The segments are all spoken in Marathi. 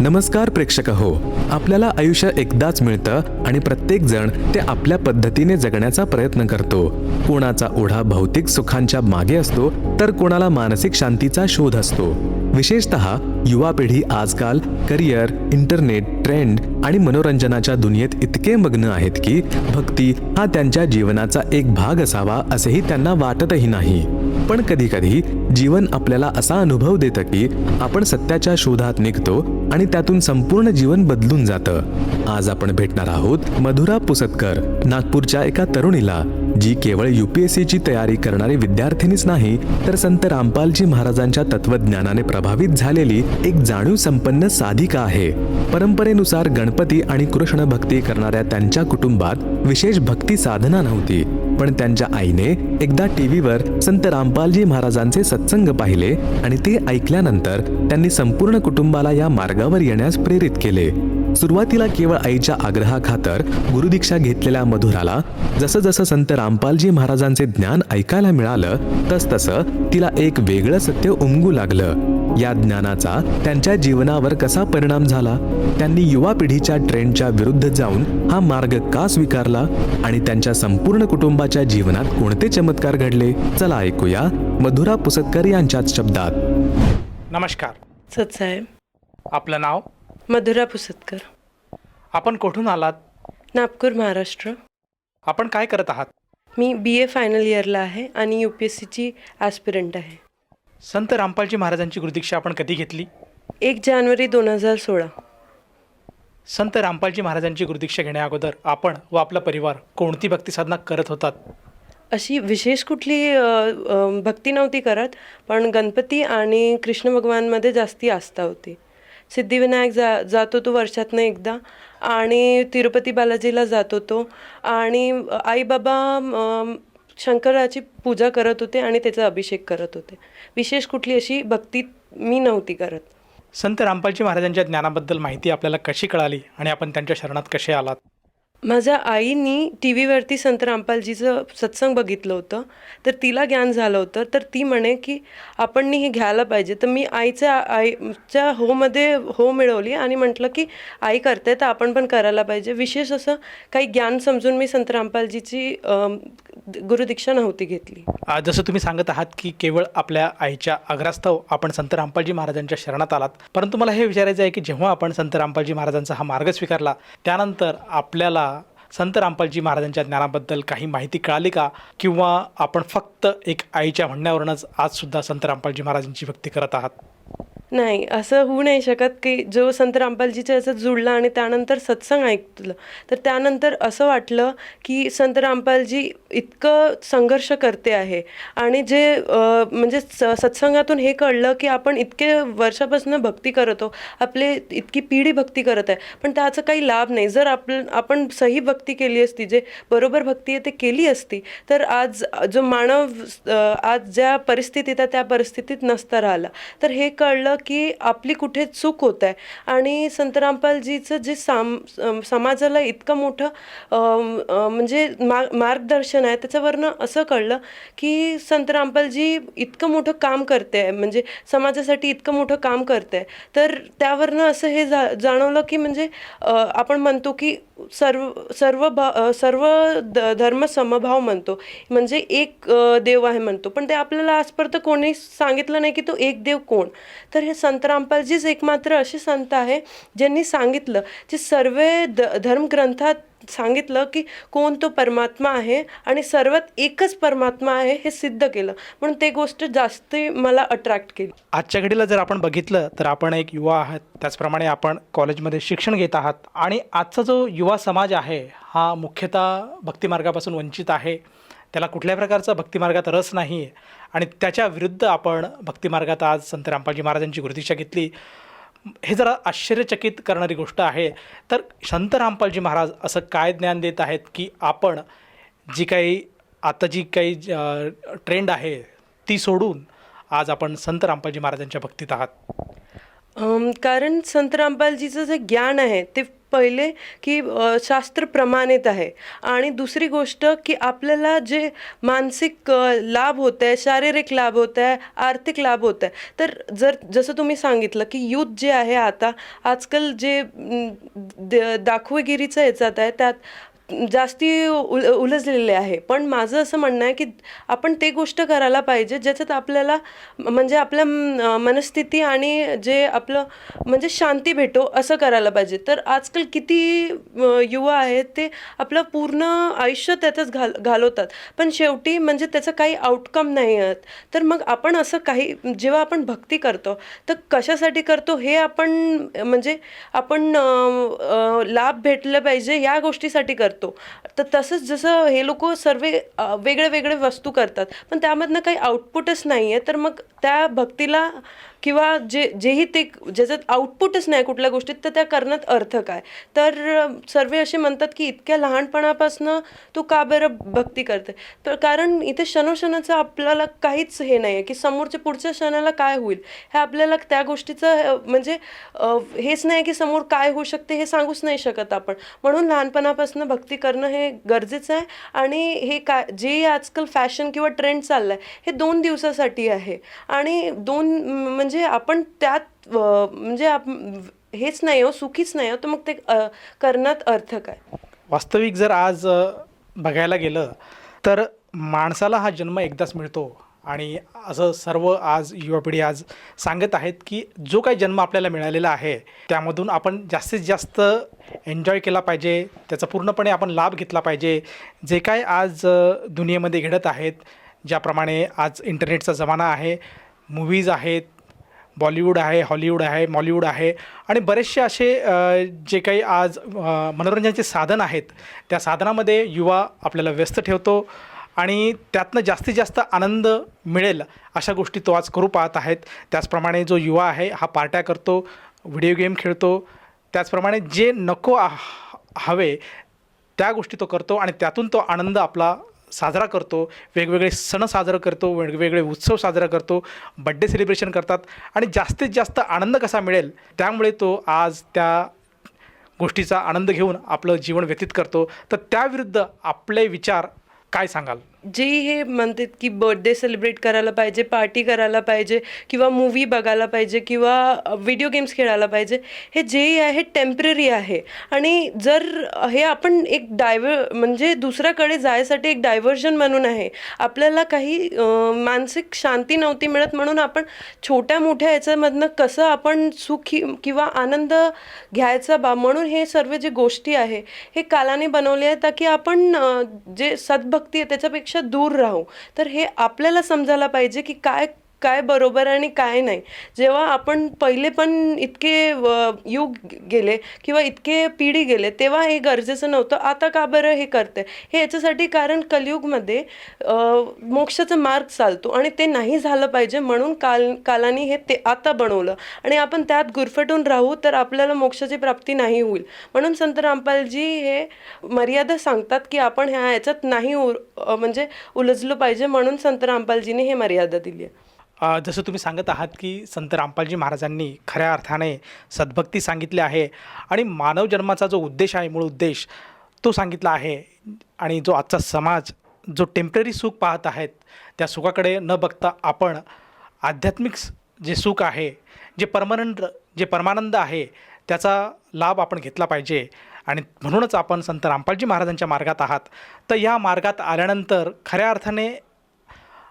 नमस्कार प्रेक्षक हो. आपल्याला आयुष्य एकदाच मिळतं आणि प्रत्येक जण ते आपल्या पद्धतीने जगण्याचा प्रयत्न करतो. कोणाचा ओढा भौतिक सुखांच्या मागे असतो तर कोणाला मानसिक शांतीचा शोध असतो. विशेषत युवा पिढी आजकाल करिअर इंटरनेट ट्रेंड आणि मनोरंजनाच्या दुनियेत इतके मग्न आहेत की भक्ती हा त्यांच्या जीवनाचा एक भाग असावा असेही त्यांना वाटतही नाही. पण कधी कधी जीवन आपल्याला असा अनुभव देतं की आपण सत्याच्या शोधात निघतो आणि त्यातून संपूर्ण जीवन बदलून जातं. आज आपण भेटणार आहोत मधुरा पुसतकर नागपूरच्या एका तरुणीला जी केवळ युपीएससीची तयारी करणारी विद्यार्थिनीच नाही तर संत रामपालजी महाराजांच्या तत्वज्ञानाने प्रभावित झालेली एक जाणीव संपन्न साधिका आहे. परंपरेनुसार गणपती आणि कृष्ण भक्ती करणाऱ्या त्यांच्या कुटुंबात विशेष भक्ती साधना नव्हती. पण त्यांच्या आईने एकदा टीव्हीवर संत रामपालजी महाराजांचे सत्संग पाहिले आणि ते ऐकल्यानंतर त्यांनी संपूर्ण कुटुंबाला या मार्गावर येण्यास प्रेरित केले. सुरुवातीला केवळ आईच्या आग्रहाखातर गुरुदीक्षा घेतलेल्या मधुराला जसं जसं संत रामपालजी महाराजांचे ज्ञान ऐकायला मिळालं तसतसं तिला एक वेगळं सत्य उमगू लागलं. या ज्ञानाचा त्यांच्या जीवनावर कसा परिणाम झाला? त्यांनी युवा पिढीच्या ट्रेंडच्या विरुद्ध जाऊन हा मार्ग का स्वीकारला? आणि त्यांच्या संपूर्ण कुटुंबाच्या जीवनात कोणते चमत्कार घडले? चला ऐकूया मधुरा पुसतकर यांच्याच शब्दात. नमस्कार. सतसाहेब आपलं नाव? मधुरा पुसतकर. आपण कुठून आलात? नागपूर महाराष्ट्र. आपण काय करत आहात? मी बी ए फायनल इयरला आहे आणि यू पी एस सीची ॲस्पिरंट आहे. संत रामपालजी महाराजांची गुरुदीक्षा आपण कधी घेतली? एक जानेवारी दोन हजार सोळा. संत रामपालजी महाराजांची गुरुदीक्षा घेण्याअगोदर आपण व आपला परिवार कोणती भक्ती साधना करत होतात? अशी विशेष कुठली अ, अ, भक्ती नव्हती करत पण गणपती आणि कृष्ण भगवानमध्ये जास्ती आस्था होती. सिद्धिविनायक जा जात होतो वर्षातनं एकदा आणि तिरुपती बालाजीला जात होतो आणि आईबाबा अम, शंकराची पूजा करत होते आणि त्याचा अभिषेक करत होते. विशेष कुठली अशी भक्ती मी नव्हती करत. संत रामपालजी महाराजांच्या ज्ञानाबद्दल माहिती आपल्याला कशी कळाली आणि आपण त्यांच्या शरणात कसे आलात? माझ्या आईनी टी व्हीवरती संत रामपालजीचं सत्संग बघितलं होतं. तर तिला ज्ञान झालं होतं. तर ती म्हणे की आपण हे घ्यायला पाहिजे. तर मी आईच्या आईच्या होमध्ये हो मिळवली आणि म्हटलं की आई करते तर आपण पण करायला पाहिजे. विशेष असं काही ज्ञान समजून मी संत रामपालजीची गुरुदीक्षा नव्हती घेतली. जसं तुम्ही सांगत आहात की केवळ आपल्या आईच्या आग्रास्तव आपण संत रामपालजी महाराजांच्या शरणात आलात. परंतु मला हे विचारायचं आहे की जेव्हा आपण संत रामपालजी महाराजांचा हा मार्ग स्वीकारला त्यानंतर आपल्याला संत रामपालजी महाराजांच्या ज्ञानाबद्दल काही माहिती कळाली का? किंवा आपण फक्त एक आईच्या म्हणण्यावरूनच आजसुद्धा संत रामपालजी महाराजांची भक्ती करत आहात? नाही असं होऊ नाही शकत की जो संत रामपालजीच्या असं जुळला आणि त्यानंतर सत्संग ऐकलं. तर त्यानंतर असं वाटलं की संत रामपालजी इतकं संघर्ष करते आहे. आणि जे म्हणजे स- सत्संगातून हे कळलं की आपण इतके वर्षापासून भक्ती करतो आपले इतकी पिढी भक्ती करत आहे. पण त्याचा काही लाभ नाही. जर आपण आपण सही भक्ती केली असती जे बरोबर भक्ती आहे ते केली असती तर आज जो मानव आज ज्या परिस्थितीत आहे त्या परिस्थितीत नसता राहिला. तर हे कळलं की आपली कुठे चूक होत आहे. आणि संत रामपालजीचं जे साम समाजाला इतकं मोठं अं, म्हणजे मा मार्गदर्शन आहे त्याच्यावरनं असं कळलं की संत रामपालजी इतकं मोठं काम करते आहे म्हणजे समाजासाठी इतकं मोठं काम करते. आहे तर त्यावरनं असं हे जा जाणवलं की म्हणजे आपण म्हणतो की सर्व सर्व भा सर्व द धर्म समभाव म्हणतो. म्हणजे एक देव आहे म्हणतो. पण ते आपल्याला आजपर्यंत कोणी सांगितलं नाही की तो एक देव कोण. तर हे संत रामपालजीच एकमात्र असे संत आहे ज्यांनी सांगितलं जे सर्व द धर्मग्रंथात सांगितलं की कोण तो परमात्मा आहे आणि सर्वात एकच परमात्मा आहे हे सिद्ध केलं. म्हणून ते गोष्ट जास्त मला अट्रॅक्ट केली. आजच्या घडीला जर आपण बघितलं तर आपण एक युवा आहात. त्याचप्रमाणे आपण कॉलेजमध्ये शिक्षण घेत आहात. आणि आजचा जो युवा समाज आहे हा मुख्यतः भक्तिमार्गापासून वंचित आहे. त्याला कुठल्याही प्रकारचा भक्तिमार्गात रस नाही आहे आणि त्याच्या विरुद्ध आपण भक्तिमार्गात आज संत रामपालजी महाराजांची गुरुदीक्षा घेतली. हे जरा आश्चर्यचकित करणारी गोष्ट आहे. तर संत रामपालजी महाराज असं काय ज्ञान देत आहेत की आपण जी काही आता जी काही ट्रेंड आहे ती सोडून आज आपण संत रामपालजी महाराजांच्या भक्तीत आहात? कारण संत रामपालजीचं जे ज्ञान आहे ते पहिले की शास्त्र प्रमाणित आहे. आणि दुसरी गोष्ट की आपल्याला जे मानसिक लाभ होत आहे शारीरिक लाभ होत आहे आर्थिक लाभ होत आहे तर जर जसं तुम्ही सांगितलं की युथ जे आहे आता आजकाल जे दाखवेगिरीचं याच्यात आहे त्यात जास्ती उल उलजलेले आहे. पण माझं असं म्हणणं आहे की आपण ते गोष्ट करायला पाहिजे ज्याच्यात आपल्याला म्हणजे आपल्या मनस्थिती आणि जे आपलं म्हणजे शांती भेटो असं करायला पाहिजे. तर आजकाल किती युवा आहेत ते आपलं पूर्ण आयुष्य त्यातच घाल घालवतात. पण शेवटी म्हणजे त्याचं काही आउटकम नाही आहेत. तर मग आपण असं काही जेव्हा आपण भक्ती करतो तर कशासाठी करतो हे आपण म्हणजे आपण लाभ भेटलं पाहिजे या गोष्टीसाठी करतो. तर तसंच जसं हे लोक सर्व वेगळे वेगळे वस्तू करतात पण त्यामधनं काही आउटपुटच नाही आहे तर मग त्या भक्तीला किंवा जे जेही ते ज्याच्यात आउटपुटच नाही कुठल्या गोष्टीत तर त्या करण्यात अर्थ काय? तर सर्व असे म्हणतात की इतक्या लहानपणापासनं तू का बरं भक्ती करते तर कारण इथे क्षणोक्षणाचं आपल्याला काहीच हे नाही आहे की समोरच्या पुढच्या क्षणाला काय होईल? हे आपल्याला त्या गोष्टीचं म्हणजे हेच नाही की समोर काय होऊ शकते हे सांगूच नाही शकत आपण. म्हणून लहानपणापासून भक्ती करणं हे गरजेचं आहे. आणि हे काय जे आजकाल फॅशन किंवा ट्रेंड चाललं आहे हे दोन दिवसासाठी आहे. आणि दोन म्हणजे आपण त्यात म्हणजे आप हेच नाही हो सुखीच नाही हो तर मग ते करण्यात अर्थ काय? वास्तविक जर आज बघायला गेलं तर माणसाला हा जन्म एकदाच मिळतो. आणि असं सर्व आज युवा पिढी आज सांगत आहेत की जो काही जन्म आपल्याला मिळालेला आहे त्यामधून आपण जास्तीत जास्त एन्जॉय केला पाहिजे त्याचा पूर्णपणे आपण लाभ घेतला पाहिजे. जे काय आज दुनियेमध्ये घडत आहेत ज्याप्रमाणे आज इंटरनेटचा जमाना आहे मूवीज आहेत बॉलिवूड आहे हॉलिवूड आहे मॉलिवूड आहे आणि बरेचसे असे जे काही आज मनोरंजनाचे साधन आहेत त्या साधनामध्ये युवा आपल्याला व्यस्त ठेवतो. आणि त्यातनं जास्तीत जास्त आनंद मिळेल अशा गोष्टी तो आज करू पाहत आहेत. त्याचप्रमाणे जो युवा आहे हा पार्ट्या करतो व्हिडिओ गेम खेळतो. त्याचप्रमाणे जे नको हवे त्या गोष्टी तो करतो आणि त्यातून तो आनंद आपला साजरा करतो. वेगवेगळे सण साजरा करतो वेगवेगळे उत्सव साजरा करतो बड्डे सेलिब्रेशन करतात आणि जास्तीत जास्त आनंद कसा मिळेल त्यामुळे तो आज त्या गोष्टीचा आनंद घेऊन आपलं जीवन व्यतीत करतो. तर त्याविरुद्ध आपले विचार काय सांगाल? जे हे म्हणतात की बर्थडे सेलिब्रेट करायला पाहिजे पार्टी करायला पाहिजे किंवा मूवी बघायला पाहिजे किंवा व्हिडिओ गेम्स खेळायला पाहिजे हे जेही आहे टेंपररी आहे. आणि जर हे आपण एक डायव्हर म्हणजे दुसऱ्याकडे जायसाठी एक डायव्हर्जन म्हणून आहे. आपल्याला काही मानसिक शांती नव्हती मिळत म्हणून आपण छोट्या मोठ्या याच्यामधनं कसं आपण सुखी किंवा आनंद घ्यायचा बा म्हणून हे सर्व जे गोष्टी आहे हे कालाने बनवले आहे ताकी आपण जे सद्भक्ती आहे त्याच्यापेक्षा दूर राहू. तर हे आपल्याला समजायला पाहिजे की काय काय बरोबर आणि काय नाही. जेव्हा आपण पहिले पण इतके युग गेले किंवा इतके पिढी गेले तेव्हा हे गरजेचं नव्हतं. आता का बरं हे करते हे याच्यासाठी कारण कलियुगमध्ये मोक्षाचा मार्ग चालतो आणि ते नाही झालं पाहिजे म्हणून काल कालाने हे ते आता बनवलं. आणि आपण त्यात गुरफटून राहू तर आपल्याला मोक्षाची प्राप्ती नाही होईल. म्हणून संत रामपालजी हे मर्यादा सांगतात की आपण ह्या याच्यात नाही उर म्हणजे उलझलो पाहिजे म्हणून संत रामपालजीने हे मर्यादा दिली आहे. जसं तुम्ही सांगत आहात की संत रामपालजी महाराजांनी खऱ्या अर्थाने सद्भक्ती सांगितली आहे आणि मानव जन्माचा जो उद्देश आहे मूळ उद्देश तो सांगितला आहे आणि जो आजचा समाज जो टेंपररी सुख पाहत आहेत त्या सुखाकडे न बघता आपण आध्यात्मिक जे सुख आहे जे परमानंद जे परमानंद आहे त्याचा लाभ आपण घेतला पाहिजे. आणि म्हणूनच आपण संत रामपालजी महाराजांच्या मार्गात आहात. तर या मार्गात आल्यानंतर खऱ्या अर्थाने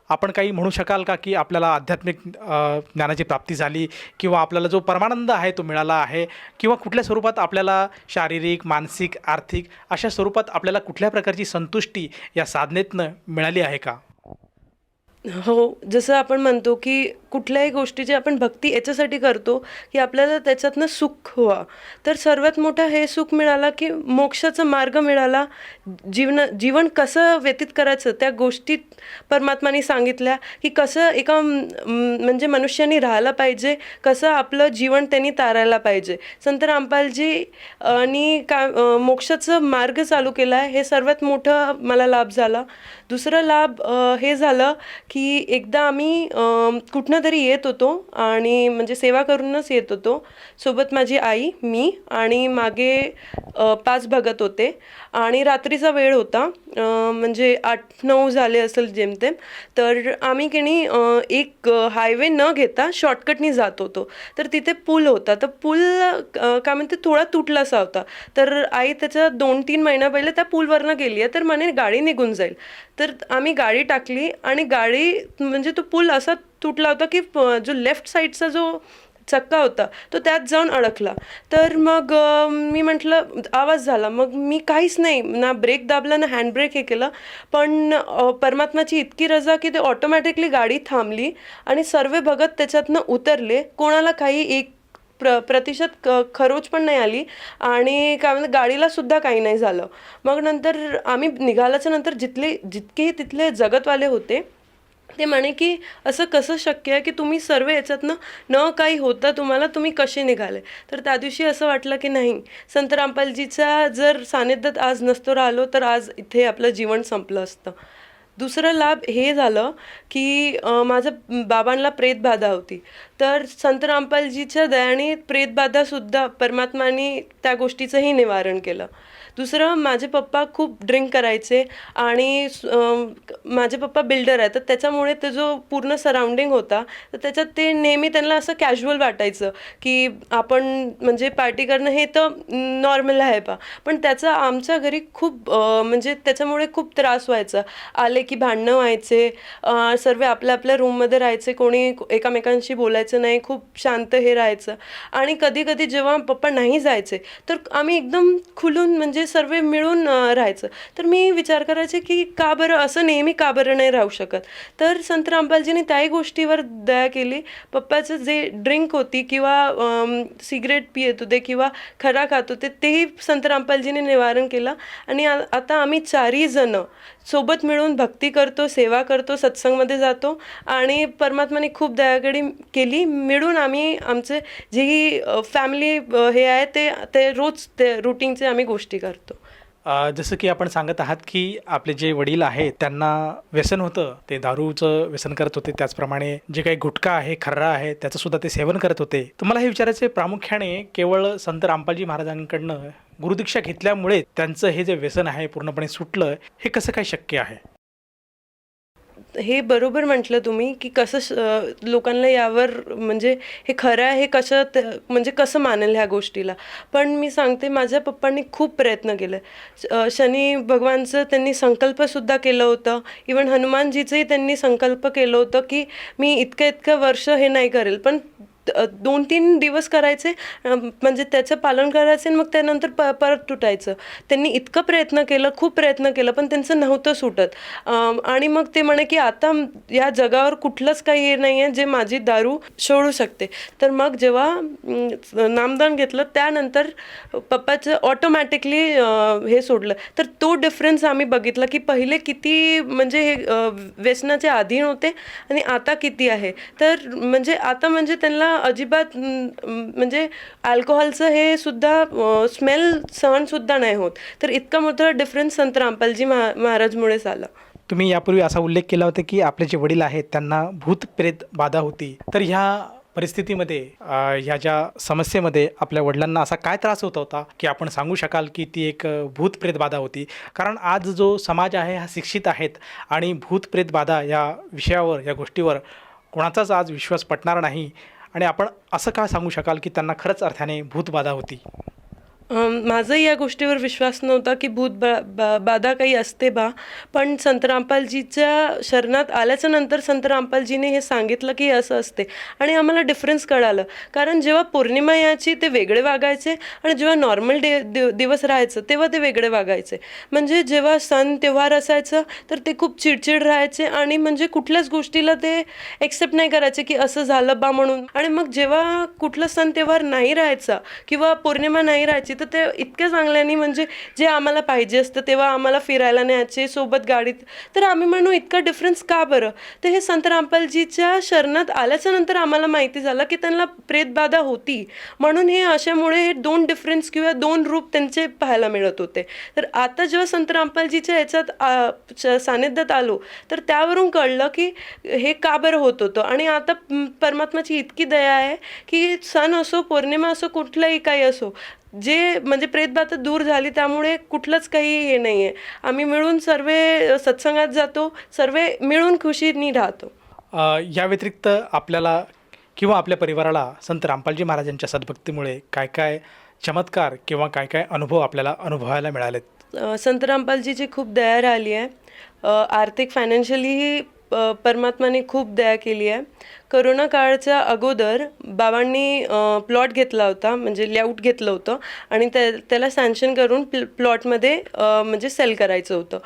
आपण काही म्हणू शकाल का की आपल्याला आध्यात्मिक ज्ञानाची प्राप्ती झाली किंवा आपल्याला जो परमानंद आहे तो मिळाला आहे किंवा कुठल्या स्वरूपात आपल्याला शारीरिक मानसिक आर्थिक अशा स्वरूपात आपल्याला कुठल्या प्रकारची संतुष्टी या साधनेतनं मिळाली आहे का? हो जसं आपण म्हणतो की कुठल्याही गोष्टीची आपण भक्ती याच्यासाठी करतो की आपल्याला त्याच्यातनं सुख व्हा तर सर्वात मोठं हे सुख मिळाला की मोक्षाचा मार्ग मिळाला. जीवन जीवन कसं व्यतीत करायचं त्या गोष्टीत परमात्माने सांगितल्या की कसं एका म्हणजे मनुष्याने राहायला पाहिजे कसं आपलं जीवन त्यांनी तारायला पाहिजे. संत रामपालजी आणि का मोक्षाचं मार्ग चालू केला आहे हे सर्वात मोठं मला लाभ झाला. दुसरं लाभ हे झालं की एकदा आम्ही कुठनं तरी येत होतो आणि म्हणजे सेवा करूनच येत होतो. सोबत माझी आई मी आणि मागे पाच भगत होते. आणि रात्रीचा वेळ होता. म्हणजे आठ नऊ झाले असेल जेमतेम तर आम्ही की नाही एक हायवे न घेता शॉर्टकटनी जात होतो. तर तिथे पूल होता. तर पूल काय म्हणते थोडा तुटलासा होता. तर आई त्याच्या दोन तीन महिन्या पहिले त्या पूलवरनं गेली आहे तर म्हणे गाडी निघून जाईल. तर आम्ही गाडी टाकली आणि गाडी म्हणजे तो पूल असा तुटला होता की जो लेफ्ट साईडचा जो चक्का होता. तो त्यात जाऊन अडकला. तर मग मी म्हटलं आवाज झाला. मग मी काहीच नाही ना ब्रेक दाबला ना हँड ब्रेक हे केलं. पण परमात्माची इतकी रजा की ते ऑटोमॅटिकली गाडी थांबली आणि सर्व भगत त्याच्यातनं उतरले. कोणाला काही एक प्र प्रतिशत क खरोच पण नाही आली आणि काय म्हणतात गाडीला सुद्धा काही नाही झालं. मग नंतर आम्ही निघाल्याच्या नंतर जिथले जितकेही तिथले जगतवाले होते ते म्हणे की असं कसं शक्य आहे की तुम्ही सर्व याच्यातनं न काही होता तुम्हाला तुम्ही कसे निघाले? तर त्या दिवशी असं वाटलं की नाही संत रामपालजीच्या जर सानिध्यात आज नसतो राहिलो तर आज इथे आपलं जीवन संपलं असतं. दुसरं लाभ हे झालं की माझं बाबांना प्रेतबाधा होती. तर संत रामपालजीच्या दयाने प्रेतबाधासुद्धा परमात्माने त्या गोष्टीचंही निवारण केलं. दुसरं माझे पप्पा खूप ड्रिंक करायचे आणि माझे पप्पा बिल्डर आहे तर त्याच्यामुळे ते जो पूर्ण सराउंडिंग होता तर त्याच्यात ते नेहमी त्यांना असं कॅज्युअल वाटायचं की आपण म्हणजे पार्टी करणं हे तर नॉर्मल आहे पा पण त्याचा आमच्या घरी खूप म्हणजे त्याच्यामुळे खूप त्रास व्हायचा. आले की भांडणं व्हायचे सर्व आपल्या आपल्या रूममध्ये राहायचे कोणी एकामेकांशी बोलायचं नाही खूप शांत हे राहायचं. आणि कधी कधी जेव्हा पप्पा नाही जायचे तर आम्ही एकदम खुलून म्हणजे सर्व मिळून राहायचं. तर मी विचार करायचे की का बरं असं नेहमी का बरं नाही राहू शकत? तर संत रामपालजीने त्याही गोष्टीवर दया केली. पप्पाचं जे ड्रिंक होती किंवा सिगरेट पियत होते किंवा खरा खात होते तेही संत रामपालजीने निवारण केलं. आणि आता आम्ही चारही जण सोबत मिळून भक्ती करतो सेवा करतो सत्संगमध्ये जातो आणि परमात्माने खूप दयागडी केली. मिळून आम्ही आमचे जेही फॅमिली हे आहे ते ते रोज ते रुटीनचे आम्ही गोष्टी करतो. जसं की आपण सांगत आहात की आपले जे वडील आहेत त्यांना व्यसन होतं. ते दारूचं व्यसन करत होते. त्याचप्रमाणे जे काही गुटखा आहे खर्रा आहे त्याचं सुद्धा ते सेवन करत होते. तुम्हाला हे विचारायचे प्रामुख्याने केवळ संत रामपालजी महाराजांकडनं गुरुदीक्षा घेतल्यामुळे त्यांचं हे जे व्यसन आहे पूर्णपणे सुटलं हे कसं काय शक्य आहे? हे बरोबर म्हटलं तुम्ही की कसं लोकांना यावर म्हणजे हे खरं आहे हे कसं म्हणजे कसं मानेल ह्या गोष्टीला? पण मी सांगते माझ्या पप्पांनी खूप प्रयत्न केले. शनी भगवानचं त्यांनी संकल्पसुद्धा केलं होतं. इवन हनुमानजीचंही त्यांनी संकल्प केलं होतं की मी इतकं इतकं वर्ष हे नाही करेल. पण दोन तीन दिवस करायचे म्हणजे त्याचं पालन करायचं आणि मग त्यानंतर प परत तुटायचं. त्यांनी इतकं प्रयत्न केलं खूप प्रयत्न केलं पण त्यांचं नव्हतं सुटत. आणि मग ते म्हणे की आता या जगावर कुठलंच काही हे नाही आहे जे माझी दारू सोडू शकते. तर मग जेव्हा नामदान घेतलं त्यानंतर पप्पाचं ऑटोमॅटिकली हे सोडलं. तर तो डिफरन्स आम्ही बघितला की पहिले किती म्हणजे हे व्यसनाचे अधीन होते आणि आता किती आहे. तर म्हणजे आता म्हणजे त्यांना अजिबात म्हणजे अल्कोहोलचं हे सुद्धा स्मेल सहन सुद्धा नाही होत. तर इतका मोठा डिफरन्स संत रामपालजी महा महाराजमुळेच आला तुम्ही यापूर्वी असा उल्लेख केला होता की आपले जे वडील आहेत त्यांना भूतप्रेत बाधा होती. तर ह्या परिस्थितीमध्ये ह्या ज्या समस्येमध्ये आपल्या वडिलांना असा काय त्रास होत होता की आपण सांगू शकाल की ती एक भूतप्रेत भूत प्रेत बाधा होती? कारण आज जो समाज आहे हा शिक्षित आहेत आणि भूतप्रेत बाधा या विषयावर या गोष्टीवर कोणाचाच आज विश्वास पटणार नाही. आणि आपण असं का सांगू शकाल की त्यांना खरंच अर्थाने भूतबाधा होती? माझाही या गोष्टीवर विश्वास नव्हता की भूत बा बा बाधा काही असते बा. पण संत रामपालजीच्या शरणात आल्याच्यानंतर संत रामपालजीने हे सांगितलं की असं असते. आणि आम्हाला डिफरन्स कळालं. कारण जेव्हा पौर्णिमा याची ते वेगळे वागायचे आणि जेव्हा नॉर्मल डे दिवस राहायचं तेव्हा ते वेगळे वागायचे. म्हणजे जेव्हा सण तेव्हार असायचं तर ते खूप चिडचिड राहायचे आणि म्हणजे कुठल्याच गोष्टीला ते एक्सेप्ट नाही करायचे की असं झालं बा म्हणून. आणि मग जेव्हा कुठला सण तेव्हार नाही राहायचा किंवा पौर्णिमा नाही राहायची तर ते इतक्या चांगल्याने म्हणजे जे आम्हाला पाहिजे असतं तेव्हा आम्हाला फिरायला न्यायचे सोबत गाडीत. तर आम्ही म्हणू इतका डिफरन्स का बरं? तर हे संत रामपालजीच्या शरणात आल्याच्यानंतर आम्हाला माहिती झालं की त्यांना प्रेतबाधा होती. म्हणून हे अशामुळे हे दोन डिफरन्स किंवा दोन रूप त्यांचे पाहायला मिळत होते. तर आता जेव्हा संत रामपालजीच्या ह्याच्यात सानिध्यात आलो तर त्यावरून कळलं की हे का बरं होत होतं? आणि आता परमात्माची इतकी दया आहे की सण असो पौर्णिमा असो कुठलंही काही असो जे म्हणजे प्रेतबाधा दूर झाली त्यामुळे कुठलंच काही हे नाही आहे आम्ही मिळून सर्व सत्संगात जातो सर्व मिळून खुशीनी राहतो. या व्यतिरिक्त आपल्याला किंवा आपल्या परिवाराला संत रामपालजी महाराजांच्या सद्भक्तीमुळे काय काय चमत्कार किंवा काय काय अनुभव आपल्याला अनुभवायला मिळालेत? संत रामपालजीची खूप दया राहिली आहे आर्थिक फायनान्शियलीही परमात्माने खूप दया केली आहे करोना काळच्या अगोदर बाबांनी प्लॉट घेतला होता म्हणजे लेआउट घेतलं होतं आणि त्या त्याला सँक्शन करून प्ल प्लॉटमध्ये म्हणजे सेल करायचं होतं.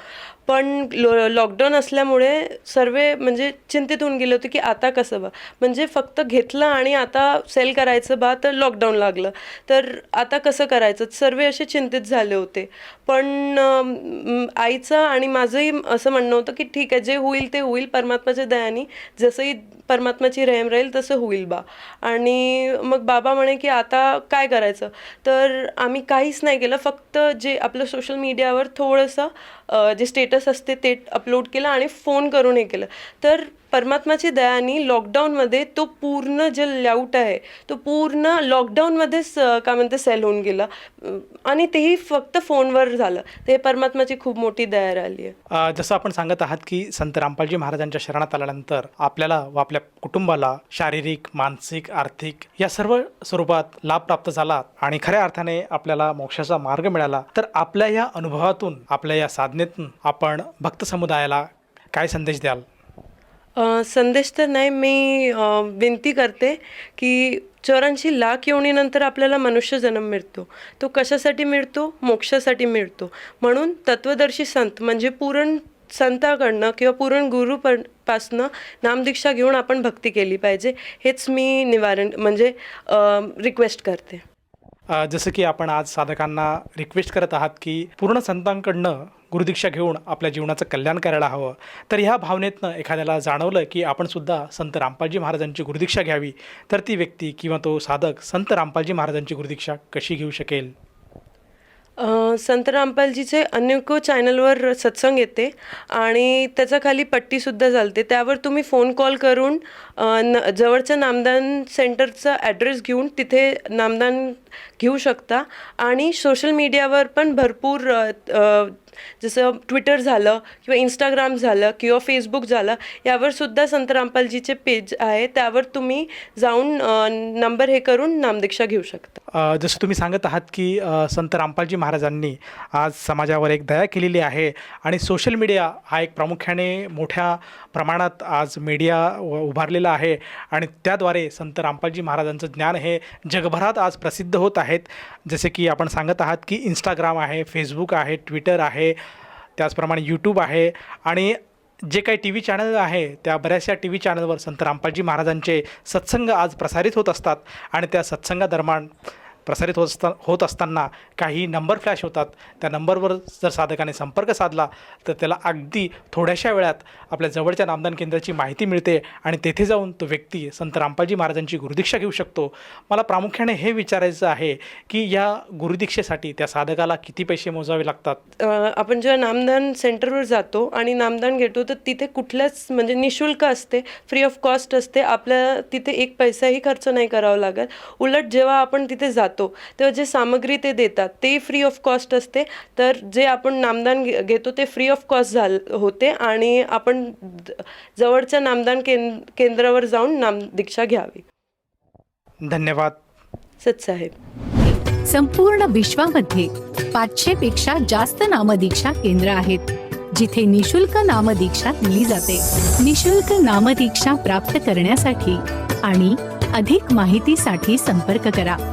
पण लॉ लॉकडाऊन असल्यामुळे सर्व म्हणजे चिंतित होऊन गेले होते की आता कसं बा म्हणजे फक्त घेतलं आणि आता सेल करायचं बा तर लॉकडाऊन लागलं. तर आता कसं करायचं? सर्व असे चिंतित झाले होते. पण आईचं आणि माझंही असं म्हणणं होतं की ठीक आहे जे होईल ते होईल परमात्माच्या दयाने. जसंही परमात्मा परमात्माची रेम राहील तसं होईल बा. आणि मग बाबा म्हणे की आता काय करायचं? तर आम्ही काहीच नाही केलं. फक्त जे आपलं सोशल मीडियावर थोडंसं जे स्टेटस असते ते अपलोड केलं आणि फोन करून हे केलं. तर परमात्माची दयानी लॉकडाऊनमध्ये तो पूर्ण जे लेआउट आहे तो पूर्ण लॉकडाऊनमध्येच काय म्हणते सेल होऊन गेला. आणि तेही फक्त फोनवर झालं. ते परमात्माची खूप मोठी दया राहिली आहे. जसं आपण सांगत आहात की संत रामपालजी महाराजांच्या शरणात आल्यानंतर आपल्याला व आपल्या कुटुंबाला शारीरिक मानसिक आर्थिक या सर्व स्वरूपात लाभ प्राप्त झाला आणि खऱ्या अर्थाने आपल्याला मोक्षाचा मार्ग मिळाला तर आपल्या या अनुभवातून आपल्या या साधनेतून आपण भक्त समुदायाला काय संदेश द्याल? संदेश तर नाही मी विनंती करते की चौऱ्याऐंशी लाख योनीनंतर आपल्याला मनुष्य जन्म मिळतो. तो कशासाठी मिळतो? मोक्षासाठी मिळतो. म्हणून तत्वदर्शी संत म्हणजे पूर्ण संताकडनं किंवा पूर्ण गुरु पासनं नामदीक्षा घेऊन आपण भक्ती केली पाहिजे हेच मी निवारण म्हणजे रिक्वेस्ट करते. जसं की आपण आज साधकांना रिक्वेस्ट करत आहात की पूर्ण संतांकडनं गुरुदीक्षा घेऊन आपल्या जीवनाचं कल्याण करायला हवं. तर ह्या भावनेतनं एखाद्याला जाणवलं की आपणसुद्धा संत रामपालजी महाराजांची गुरुदीक्षा घ्यावी तर ती व्यक्ती किंवा तो साधक संत रामपालजी महाराजांची गुरुदीक्षा कशी घेऊ शकेल? संत रामपालजीचे अनेको चॅनलवर सत्संग येते आणि त्याचा खाली पट्टीसुद्धा चालते. त्यावर तुम्ही फोन कॉल करून न जवळच्या नामदान सेंटरचा ॲड्रेस घेऊन तिथे नामदान घेऊ शकता. आणि सोशल मीडियावर पण भरपूर जसं ट्विटर झालं किंवा इंस्टाग्राम झालं किंवा फेसबुक झालं यावर सुद्धा संत रामपालजीचे पेज आहे त्यावर तुम्ही जाऊन नंबर हे करून नामदीक्षा घेऊ शकता. जसं तुम्ही सांगत आहात की संत रामपालजी महाराजांनी आज समाजावर एक दया केलेली आहे आणि सोशल मीडिया हा एक प्रामुख्याने मोठ्या प्रमाणात आज मीडिया उ- उभारलेला आहे आणि त्याद्वारे संत रामपालजी महाराजांचं ज्ञान हे जगभरात आज प्रसिद्ध होत आहेत. जसे की आपण सांगत आहात की इंस्टाग्राम आहे फेसबुक आहे ट्विटर आहे त्याचप्रमाणे यूट्यूब आहे आणि जे काही टी व्ही चॅनल आहे त्या बऱ्याचशा टी व्ही चॅनलवर संत रामपालजी महाराजांचे सत्संग आज प्रसारित होत असतात आणि त्या सत्संगादरम्यान प्रसारित होत असता होत असताना काही नंबर फ्लॅश होतात. त्या नंबरवर जर साधकाने संपर्क साधला तर त्याला अगदी थोड्याशा वेळात आपल्या जवळच्या नामदान केंद्राची माहिती मिळते आणि तेथे जाऊन तो व्यक्ती संत रामपाजी महाराजांची गुरुदीक्षा घेऊ शकतो. मला प्रामुख्याने हे विचारायचं आहे की या गुरुदीक्षेसाठी त्या साधकाला किती पैसे मोजावे लागतात? आपण जेव्हा नामदान सेंटरवर जातो आणि नामदान घेतो तर तिथे कुठल्याच म्हणजे निशुल्क असते फ्री ऑफ कॉस्ट असते. आपल्या तिथे एक पैसाही खर्च नाही करावा लागत. उलट जेव्हा आपण तिथे जातो तेव्हा जे सामग्री ते देतात ते फ्री ऑफ कॉस्ट असते. तर जे आपण नामदान घेतो ते फ्री ऑफ कॉस्ट झाल होते आणि आपण जवळच्या नामदान केंद केंद्रावर जाऊन नामदीक्षा घ्यावी. धन्यवाद. सत्साहेब संपूर्ण विश्वामध्ये पाचशे पेक्षा जास्त नामदीक्षा केंद्र आहेत जिथे निशुल्क नामदीक्षा दिली जाते. निशुल्क नामदीक्षा प्राप्त करण्यासाठी आणि अधिक माहितीसाठी संपर्क करा.